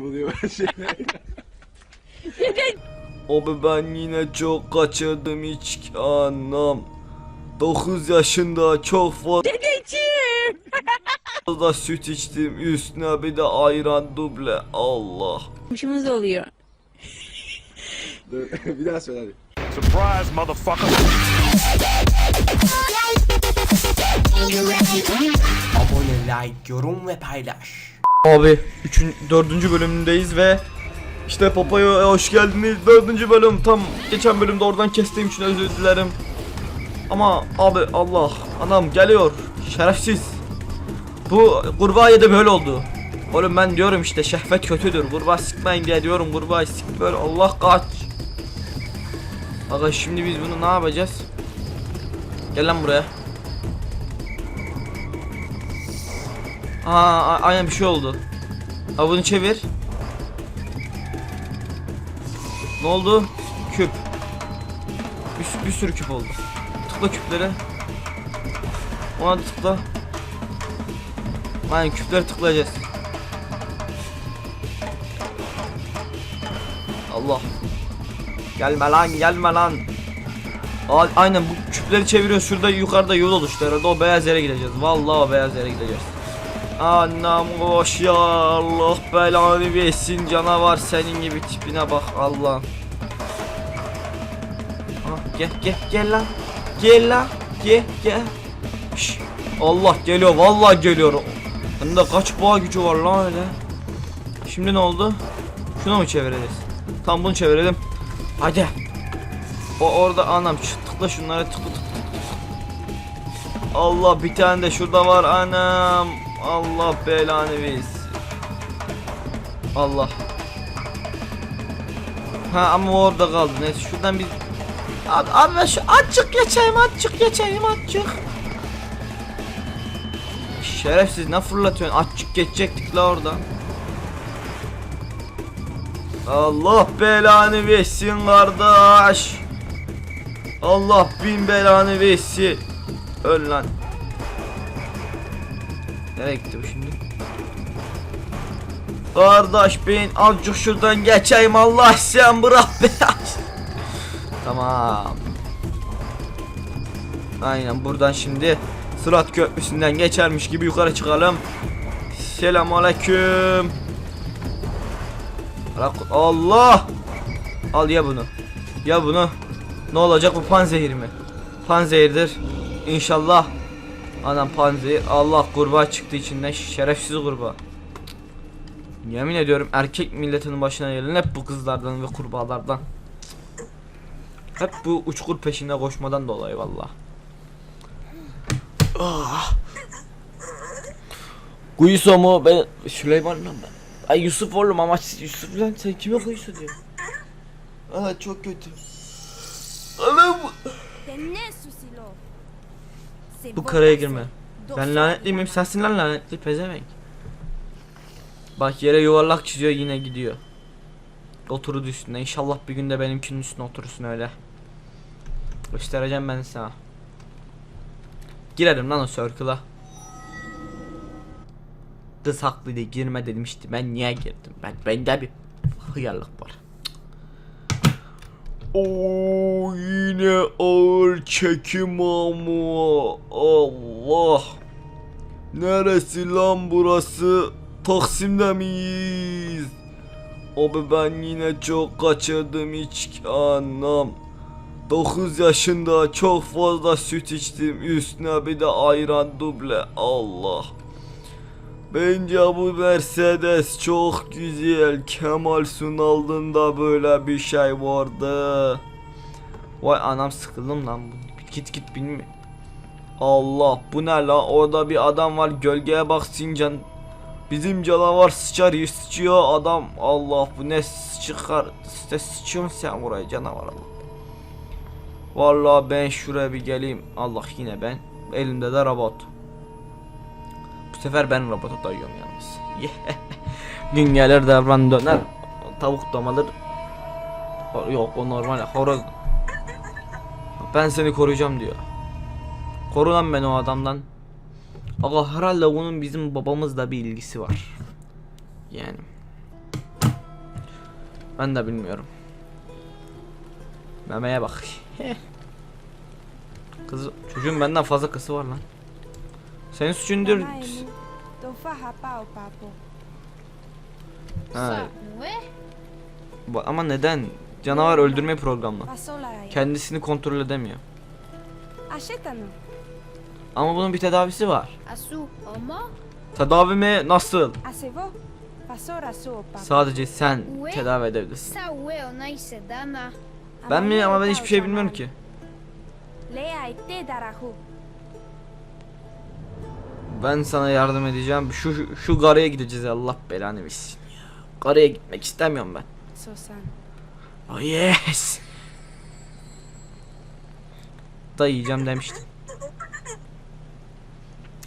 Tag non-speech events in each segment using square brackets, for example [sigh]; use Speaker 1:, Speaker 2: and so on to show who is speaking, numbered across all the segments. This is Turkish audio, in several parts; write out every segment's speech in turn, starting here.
Speaker 1: buluyor ben şeyler. [laughs]
Speaker 2: Abi ben yine çok kaçırdım içki anam. 9 yaşında çok [laughs] fazla süt içtim üstüne bir de ayran duble Allah.
Speaker 3: Komşumuz oluyor.
Speaker 1: Dur, [laughs] bir daha söyle hadi.
Speaker 4: Surprise, motherfucker.
Speaker 5: Abone, like, yorum ve paylaş.
Speaker 2: Abi 3. 4. bölümündeyiz ve işte Papaya hoş geldiniz 4. bölüm tam geçen bölümde oradan kestiğim için özür dilerim. Ama abi Allah anam geliyor şerefsiz. Bu kurbağa de böyle oldu. Oğlum ben diyorum işte şehvet kötüdür. Kurbağa sıkmayın diye diyorum kurbağa sık böyle Allah kaç. Aga şimdi biz bunu ne yapacağız? Gel lan buraya. Aa aynen bir şey oldu. Ha bunu çevir. Ne oldu? Küp. Bir, bir sürü küp oldu. Tıkla küplere. Ona da tıkla. Aynen küpleri tıklayacağız. Allah. Gelme lan gelme lan. Aynen bu küpleri çeviriyoruz. Şurada yukarıda yol oluştu herhalde. O beyaz yere gideceğiz. Vallahi o beyaz yere gideceğiz. Anam koş ya Allah belanı versin canavar senin gibi tipine bak Allah. Ah, gel gel gel lan. Gel lan. Gel gel. Şş, Allah geliyor vallahi geliyor. Hem de kaç boğa gücü var lan öyle. Şimdi ne oldu? Şunu mu çevireceğiz? Tam bunu çevirelim. Hadi. O orada anam tıkla şunları tıkla tıkla. Allah bir tane de şurada var anam. Allah belanı versin. Allah. Ha ama orada kaldı. Neyse şuradan bir Abi, abi şu açık geçeyim açık geçeyim açık. Şerefsiz ne fırlatıyorsun? Açık geçecektik la oradan. Allah belanı versin kardeş. Allah bin belanı versin. Öl lan. Nereye gitti bu şimdi? Kardeş ben azıcık şuradan geçeyim Allah sen bırak beni. [laughs] tamam. Aynen buradan şimdi Sırat Köprüsü'nden geçermiş gibi yukarı çıkalım. Selam aleyküm. Allah. Al ya bunu. Ya bunu. Ne olacak bu panzehir mi? Panzehirdir. İnşallah. Anam panzehir. Allah kurbağa çıktı içinden şerefsiz kurbağa. Yemin ediyorum erkek milletinin başına gelen hep bu kızlardan ve kurbağalardan. Hep bu uçkur peşinde koşmadan dolayı valla. Ah. Kuyuso mu? Ben Süleyman lan ben. Ay Yusuf oğlum ama Yusuf lan sen kime Kuyuso diyorsun? Aa çok kötü. Anam. Bu karaya girme. Ben lanetli miyim? Sensin lan lanetli pezevenk. Bak yere yuvarlak çiziyor yine gidiyor. Oturdu üstüne. İnşallah bir günde benimkinin üstüne oturursun öyle. Göstereceğim ben sana. Girerim lan o circle'a. Kız haklıydı girme demişti. Ben niye girdim? Ben bende bir hıyarlık var. Oo yine ağır çekim ama Allah. Neresi lan burası? Taksim'de miyiz? Abi ben yine çok kaçırdım içki anam. 9 yaşında çok fazla süt içtim üstüne bir de ayran duble Allah. Bence bu Mercedes çok güzel. Kemal Sunal'ında böyle bir şey vardı. Vay anam sıkıldım lan. Git git bilmiyorum. Allah bu ne la orada bir adam var gölgeye bak Sincan Bizim canavar sıçar sıçıyor adam Allah bu ne sıçıkar işte sıçıyorsun sen buraya canavar Allah Vallahi ben şuraya bir geleyim Allah yine ben elimde de robot sefer ben robotu dayıyorum yalnız [laughs] Gün gelir devran döner Tavuk domalır Yok o normal horoz Ben seni koruyacağım diyor Koru lan beni o adamdan Aga herhalde bunun bizim babamızla bir ilgisi var. Yani. Ben de bilmiyorum. Memeye bak. [laughs] Kız çocuğun benden fazla kızı var lan. Senin suçundur.
Speaker 3: Mamá Emu, tô farra pau, papo.
Speaker 2: Ha, bu- ama neden? Canavar öldürme programı.
Speaker 3: Passou lá, aí.
Speaker 2: Kendisini kontrol edemiyor.
Speaker 3: Não.
Speaker 2: Ama bunun bir tedavisi var.
Speaker 4: A su ama?
Speaker 2: Tedavi mi? Nasıl?
Speaker 3: Acevou? Passou a sua, papo.
Speaker 2: Sadece sen tedavi edebilirsin.
Speaker 4: O.
Speaker 2: Ben mi? Ama ben hiçbir şey bilmiyorum ki.
Speaker 3: Lea e te darahu.
Speaker 2: Ben sana yardım edeceğim. Şu şu, şu garaya gideceğiz Allah belanı versin. ya. Garaya gitmek istemiyorum ben.
Speaker 3: Sosan.
Speaker 2: Oh yes. Da yiyeceğim demiştim.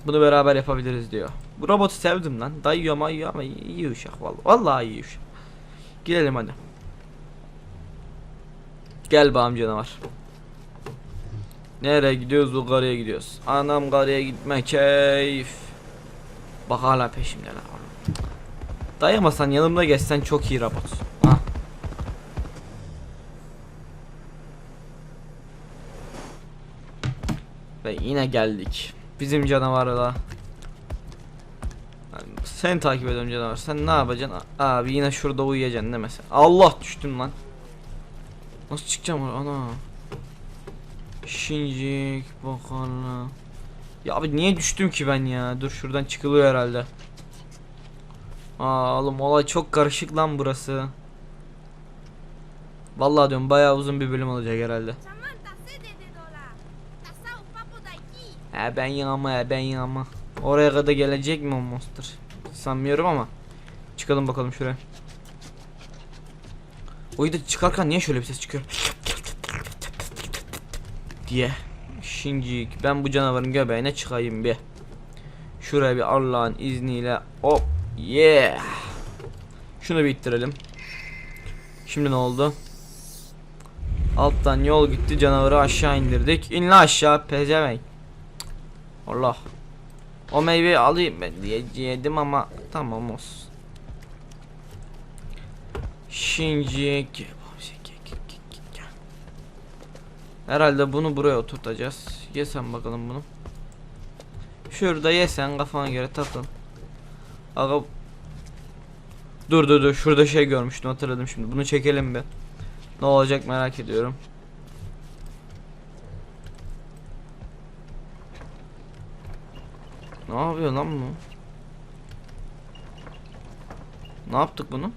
Speaker 2: Bunu beraber yapabiliriz diyor. Bu robotu sevdim lan. Dayıyor ama yiyor ama iyi uşak vallahi. Vallahi iyi uşak. Gidelim hadi. Gel bağım canavar. Nereye gidiyoruz? O karaya gidiyoruz. Anam karaya gitme keyif. Bak hala peşimde lan. Dayamasan yanımda geçsen çok iyi robot. Ha. Ve yine geldik. Bizim canavarla. Sen takip ediyorum canavar. Sen ne yapacaksın? Abi yine şurada uyuyacaksın değil mi sen? Allah düştüm lan. Nasıl çıkacağım oraya? Ana. Şincik bakalım. Ya abi niye düştüm ki ben ya? Dur şuradan çıkılıyor herhalde. Aa oğlum olay çok karışık lan burası. Vallahi diyorum bayağı uzun bir bölüm olacak herhalde. He ben yağma he ben yağma. Oraya kadar gelecek mi o monster? Sanmıyorum ama. Çıkalım bakalım şuraya. O da çıkarken niye şöyle bir ses çıkıyor? Diye. Şincik ben bu canavarın göbeğine çıkayım bir. Şuraya bir Allah'ın izniyle hop yeah. Şunu bir ittirelim. Şimdi ne oldu? Alttan yol gitti canavarı aşağı indirdik. İn la aşağı pezevenk. Allah. O meyveyi alayım ben diye yedim ama tamam olsun. Şincik. Herhalde bunu buraya oturtacağız. Yesen bakalım bunu. Şurada yesen kafana göre takıl. Aga Dur dur dur şurada şey görmüştüm hatırladım şimdi. Bunu çekelim bir. Ne olacak merak ediyorum. Ne yapıyor lan bu? Ne yaptık bunu?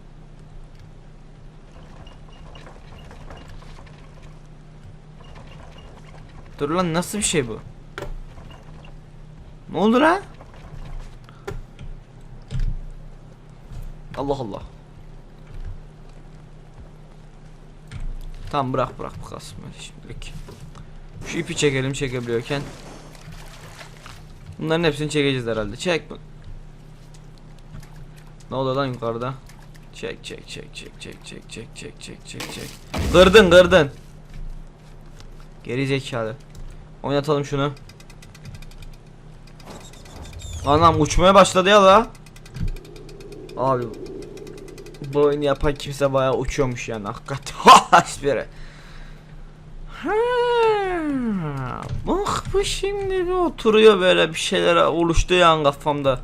Speaker 2: Dur lan nasıl bir şey bu? Ne oldu lan? Allah Allah. Tamam bırak bırak bu böyle şimdilik. Şu ipi çekelim çekebiliyorken. Bunların hepsini çekeceğiz herhalde. Çek bu. Ne oluyor lan yukarıda? Çek çek çek çek çek çek çek çek çek çek çek. Kırdın kırdın. Geri zekalı. Oynatalım şunu. Anam uçmaya başladı ya la. Abi bu oyunu yapan kimse bayağı uçuyormuş yani hakikaten. [laughs] Ha, Bak bu şimdi bir oturuyor böyle bir şeyler oluştu yani kafamda.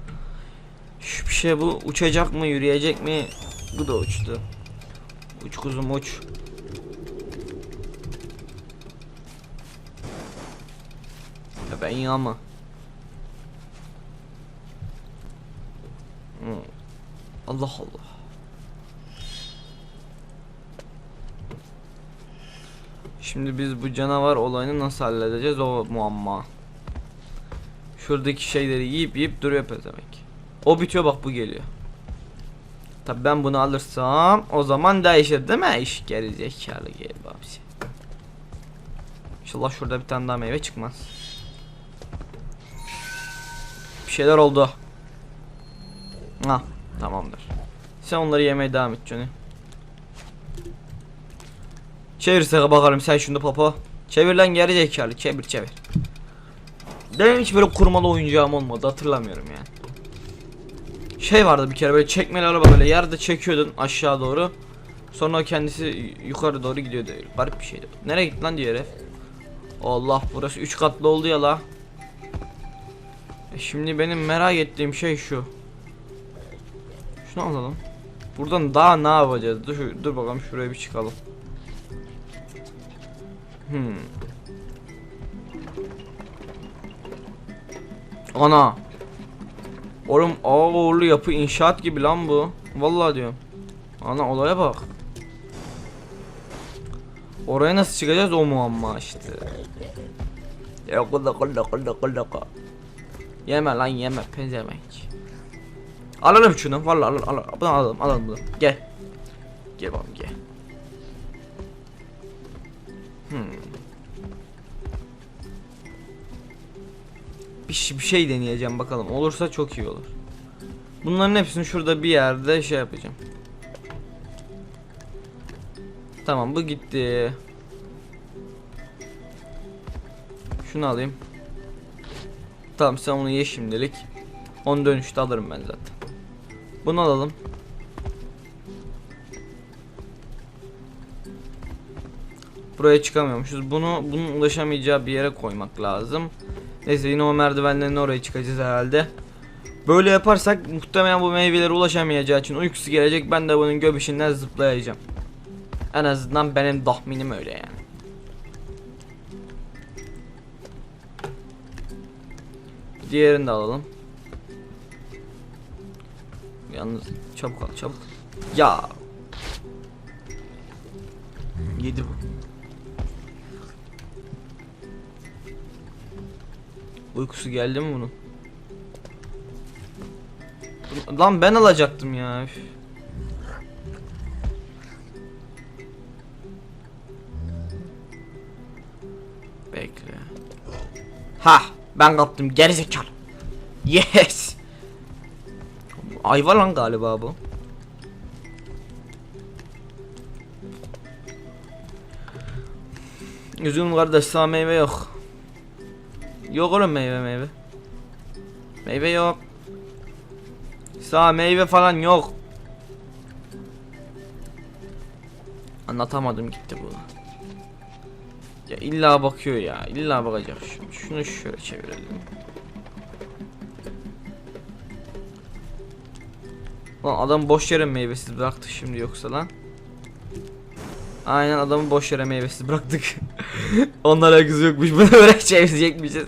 Speaker 2: Şu bir şey bu uçacak mı yürüyecek mi? Bu da uçtu. Uç kuzum uç. Ya ben yağma. Hmm. Allah Allah. Şimdi biz bu canavar olayını nasıl halledeceğiz o muamma. Şuradaki şeyleri yiyip yiyip duruyor pezevenk. O bitiyor bak bu geliyor. Tabi ben bunu alırsam o zaman değişir değil mi? İş geri zekalı gel babisi. İnşallah şurada bir tane daha meyve çıkmaz. Şeyler oldu. Ha tamamdır. Sen onları yemeye devam et Johnny. Çevirsene bakalım sen şunu papa. Çevir lan geri zekalı çevir çevir. Benim hiç böyle kurmalı oyuncağım olmadı hatırlamıyorum yani. Şey vardı bir kere böyle çekmeli araba böyle yerde çekiyordun aşağı doğru. Sonra kendisi yukarı doğru gidiyor diyor. Garip bir şeydi. Nereye gitti lan diyor herif. Allah burası 3 katlı oldu ya la. E şimdi benim merak ettiğim şey şu. Şunu alalım. Buradan daha ne yapacağız? Dur, dur bakalım şuraya bir çıkalım. Hmm. Ana. Oğlum ağırlı yapı inşaat gibi lan bu. Vallahi diyorum. Ana olaya bak. Oraya nasıl çıkacağız o muamma işte. Ya kulla kulla kulla kulla kulla. Yeme lan yeme pezevenk. Alalım şunu vallahi alalım alalım bunu alalım alalım bunu. Gel. Gel bakalım gel. Hmm. Bir, bir şey deneyeceğim bakalım. Olursa çok iyi olur. Bunların hepsini şurada bir yerde şey yapacağım. Tamam bu gitti. Şunu alayım. Tamam sen onu ye şimdilik. Onu dönüşte alırım ben zaten. Bunu alalım. Buraya çıkamıyormuşuz. Bunu bunun ulaşamayacağı bir yere koymak lazım. Neyse yine o merdivenlerin oraya çıkacağız herhalde. Böyle yaparsak muhtemelen bu meyvelere ulaşamayacağı için uykusu gelecek. Ben de bunun göbüşünden zıplayacağım. En azından benim tahminim öyle yani. Diğerini de alalım. Yalnız çabuk al çabuk. Ya. Yedi bu. Uykusu geldi mi bunun? Lan ben alacaktım ya. üf. Bekle. Ha, ben kaptım gerizekalı. Yes. Ayva lan galiba bu. Üzgünüm kardeş sağ meyve yok. Yok oğlum meyve meyve. Meyve yok. Sağ meyve falan yok. Anlatamadım gitti bu. Ya illa bakıyor ya. illa bakacak. Şunu, şöyle çevirelim. Lan adam boş yere meyvesiz bıraktı şimdi yoksa lan. Aynen adamı boş yere meyvesiz bıraktık. [laughs] Onlara alakası yokmuş. Bunu [laughs] böyle çevirecekmişiz.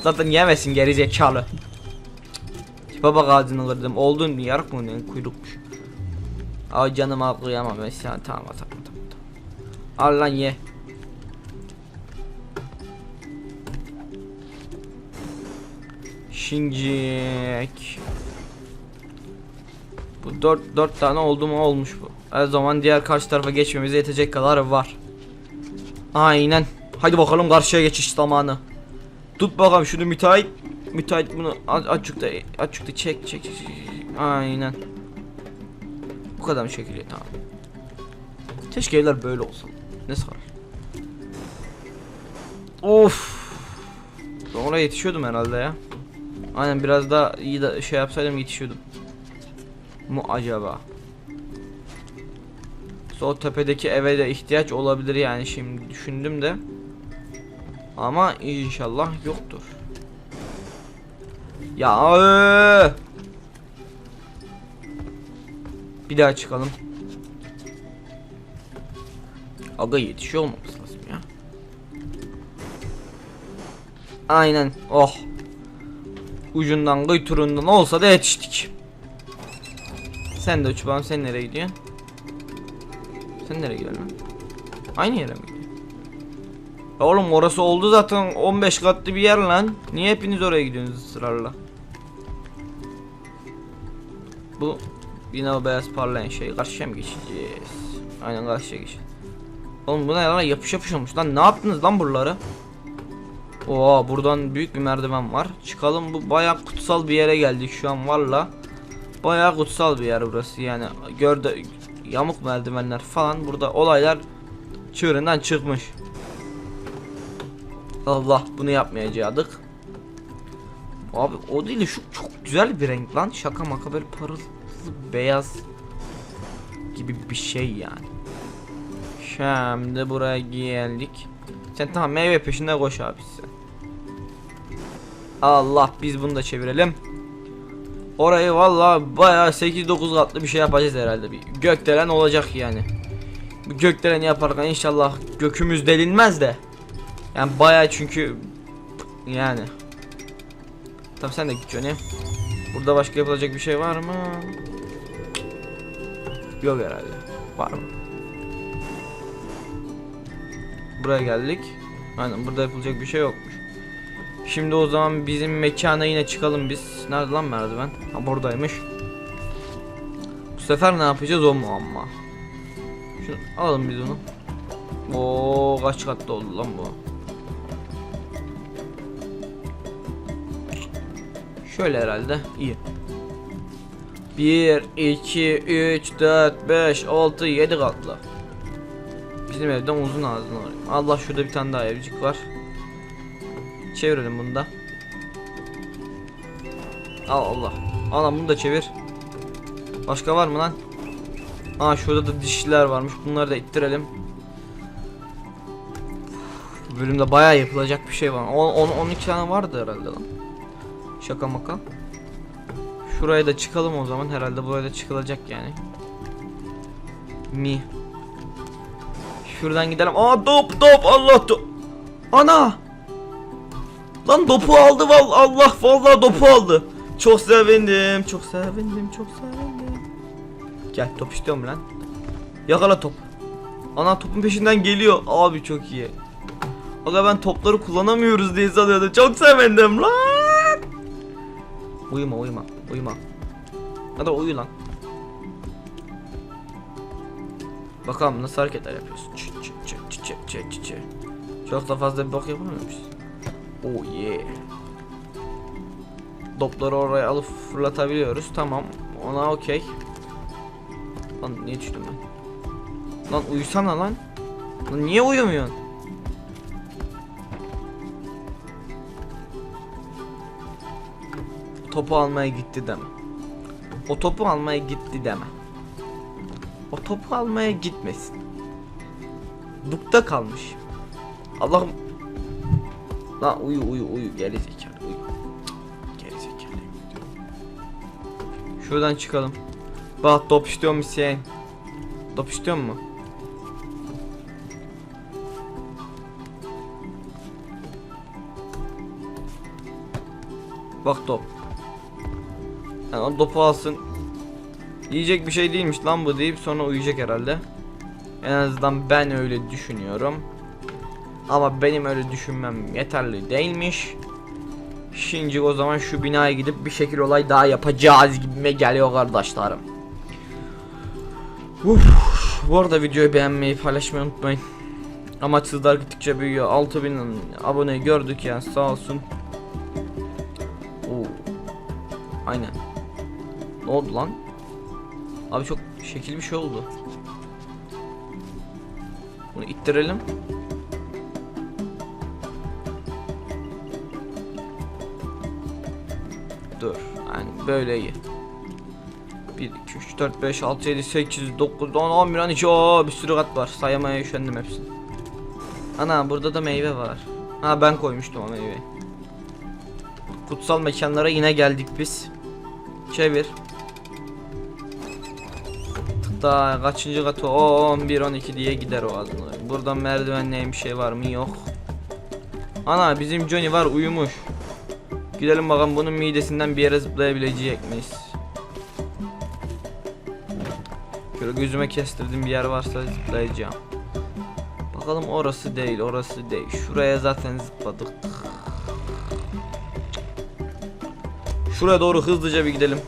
Speaker 2: Zaten yemesin zekalı. Tipe bak ağzını kırdım. Oldun yarık mı ne kuyrukmuş. Ay canım sana tamam tamam tamam. tamam. Al lan ye. Şincik. Bu dört, dört tane oldu mu olmuş bu. Her zaman diğer karşı tarafa geçmemize yetecek kadar var. Aynen. Hadi bakalım karşıya geçiş zamanı. Tut bakalım şunu müteahhit. Müteahhit bunu aç- açıkta açıkta çek çek çek. Aynen. Bu kadar mı çekiliyor tamam. Keşke evler böyle olsa. Ne sarar. Of. Ben yetişiyordum herhalde ya. Aynen biraz daha iyi de şey yapsaydım yetişiyordum. Mu acaba? Sol tepedeki eve de ihtiyaç olabilir yani şimdi düşündüm de. Ama inşallah yoktur. Ya eee! Bir daha çıkalım. Aga yetişiyor olmamız lazım ya. Aynen. Oh. Ucundan kıyturundan olsa da yetiştik. Sen de uç bakalım sen nereye gidiyorsun? Sen nereye gidiyorsun? Aynı yere mi gidiyorsun? Oğlum orası oldu zaten 15 katlı bir yer lan. Niye hepiniz oraya gidiyorsunuz ısrarla? Bu yine o beyaz parlayan şey karşıya mı geçeceğiz? Aynen karşıya geçeceğiz. Oğlum bu ne lan yapış yapış olmuş lan ne yaptınız lan buraları? Oo buradan büyük bir merdiven var. Çıkalım bu bayağı kutsal bir yere geldik şu an valla. Bayağı kutsal bir yer burası yani. Gördü yamuk merdivenler falan burada olaylar çığırından çıkmış. Allah bunu yapmayacaktık. Abi o değil de şu çok güzel bir renk lan. Şaka maka böyle parıltılı beyaz gibi bir şey yani. Şimdi buraya geldik. Sen tamam meyve peşinde koş abi sen. Allah biz bunu da çevirelim. Orayı vallahi bayağı 8-9 katlı bir şey yapacağız herhalde. Bir gökdelen olacak yani. Bu gökdeleni yaparken inşallah gökümüz delinmez de. Yani bayağı çünkü yani. Tamam sen de git Johnny. Burada başka yapılacak bir şey var mı? Yok herhalde. Var mı? Buraya geldik. Aynen burada yapılacak bir şey yokmuş. Şimdi o zaman bizim mekana yine çıkalım biz. Nerede lan merdiven? Ha buradaymış. Bu sefer ne yapacağız o muamma. Şunu alalım biz onu. Oo kaç katlı oldu lan bu? Şöyle herhalde iyi. 1 2 3 4 5 6 7 katlı. Bizim evden uzun ağzını var. Allah şurada bir tane daha evcik var. Çevirelim bunu da. Al Allah. Al bunu da çevir. Başka var mı lan? Aa şurada da dişliler varmış. Bunları da ittirelim. Bu bölümde bayağı yapılacak bir şey var. 10 12 tane vardı herhalde lan. Şaka maka. Şuraya da çıkalım o zaman. Herhalde buraya da çıkılacak yani. Mi. Şuradan gidelim. Aa top top Allah top. Ana. Lan topu aldı val Allah vallahi topu aldı. Çok sevindim, çok sevindim, çok sevindim. Gel top istiyorum lan. Yakala top. Ana topun peşinden geliyor. Abi çok iyi. Aga ben topları kullanamıyoruz diye sanıyordum. Çok sevindim lan. Uyuma uyuma uyuma. Hadi uyu lan. Bakalım nasıl hareketler yapıyorsun. Çı çı çı çı çı çı çı. Çok da fazla bir bok yapamıyormuş. Oh yeah. Topları oraya alıp fırlatabiliyoruz. Tamam. Ona okey. Lan niye düştüm ben? Lan uyusana lan. Lan niye uyumuyorsun? Topu almaya gitti deme. O topu almaya gitti deme. O topu almaya gitmesin. Dukta kalmış. Allah'ım. Lan uyu uyu uyu geri zekalı uyu. Geri zekalı. Şuradan çıkalım. Bak top istiyor musun sen? Top istiyor mu? Bak top. Yani topu alsın. Yiyecek bir şey değilmiş lan bu deyip sonra uyuyacak herhalde. En azından ben öyle düşünüyorum. Ama benim öyle düşünmem yeterli değilmiş. Şimdi o zaman şu binaya gidip bir şekil olay daha yapacağız gibime geliyor kardeşlerim. Uf, bu arada videoyu beğenmeyi paylaşmayı unutmayın. Amaçsızlar gittikçe büyüyor. 6000 aboneyi gördük yani sağ olsun. Oo. Aynen. Ne oldu lan? Abi çok şekil bir şey oldu. Bunu ittirelim. Dur. Yani böyle iyi. 1, 2, 3, 4, 5, 6, 7, 8, 9, 10, 11, 12. Oo, bir sürü kat var. Sayamaya üşendim hepsini. Ana burada da meyve var. Ha ben koymuştum o meyveyi. Kutsal mekanlara yine geldik biz. Çevir. Daha kaçıncı katı? O 11 12 diye gider o ağzına. Buradan merdivenle bir şey var mı? Yok. Ana bizim Johnny var uyumuş. Gidelim bakalım bunun midesinden bir yere zıplayabilecek miyiz? Şöyle gözüme kestirdiğim bir yer varsa zıplayacağım. Bakalım orası değil, orası değil. Şuraya zaten zıpladık. Şuraya doğru hızlıca bir gidelim.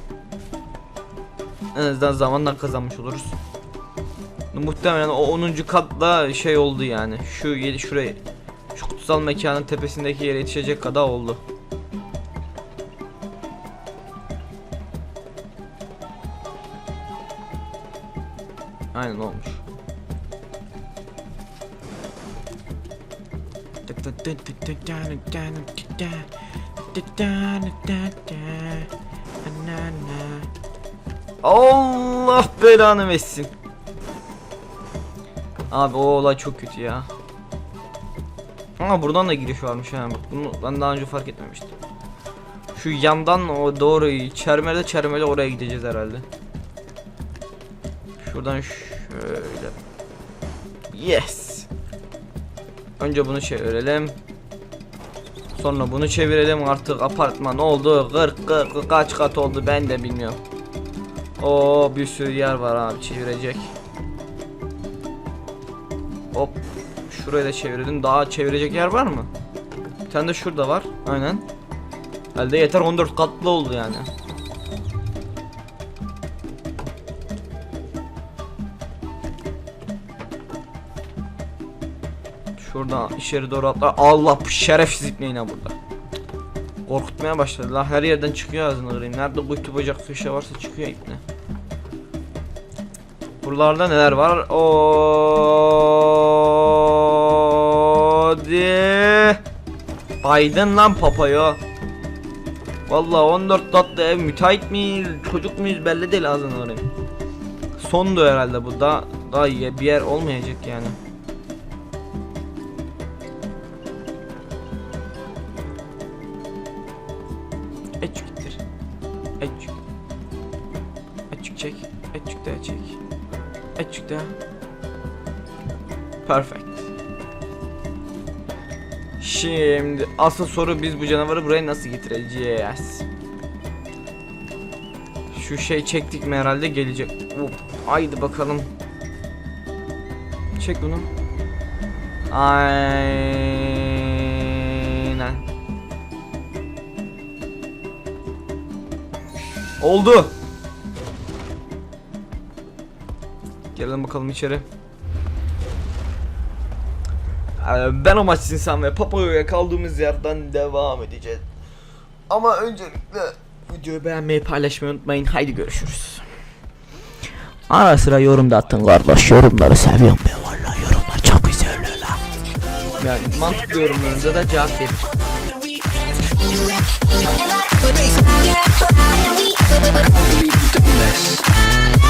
Speaker 2: En azından zamandan kazanmış oluruz. Muhtemelen o 10. katla şey oldu yani. Şu şuraya şu kutsal mekanın tepesindeki yere yetişecek kadar oldu. Aynen olmuş. Allah belanı versin. Abi o olay çok kötü ya. Ama buradan da giriş varmış ha. Bunu ben daha önce fark etmemiştim. Şu yandan o doğru çermele çermele oraya gideceğiz herhalde. Şuradan şöyle. Yes. Önce bunu çevirelim. Sonra bunu çevirelim artık apartman oldu 40 40 kaç kat oldu ben de bilmiyorum. O bir sürü yer var abi çevirecek. Hop şurayı da çevirdim daha çevirecek yer var mı? Bir tane de şurada var aynen. Elde yeter 14 katlı oldu yani. Şuradan içeri doğru atlar. Allah bu şerefsiz ipne yine burada. Korkutmaya başladı. La her yerden çıkıyor ağzını kırayım. Nerede kuytu bacak köşe varsa çıkıyor ipne. Buralarda neler var? O de Baydın lan papaya. Vallahi 14 tatlı ev müteahhit miyiz çocuk muyuz belli değil ağzını kırayım. Sondu herhalde bu da daha bir yer olmayacak yani. Asıl soru biz bu canavarı buraya nasıl getireceğiz? Şu şey çektik mi herhalde gelecek. Hop. Haydi bakalım. Çek bunu. Aynen. Oldu. Gelelim bakalım içeri. Ee, Ben amaçsız insan ve Papayo'ya kaldığımız yerden devam edeceğiz. Ama öncelikle videoyu beğenmeyi paylaşmayı unutmayın. Haydi görüşürüz.
Speaker 6: Ara sıra yorum da atın kardeş. Yorumları seviyorum ben vallahi yorumlar çok güzel la.
Speaker 2: Yani mantıklı yorumlarınıza da cevap verin.
Speaker 7: Let's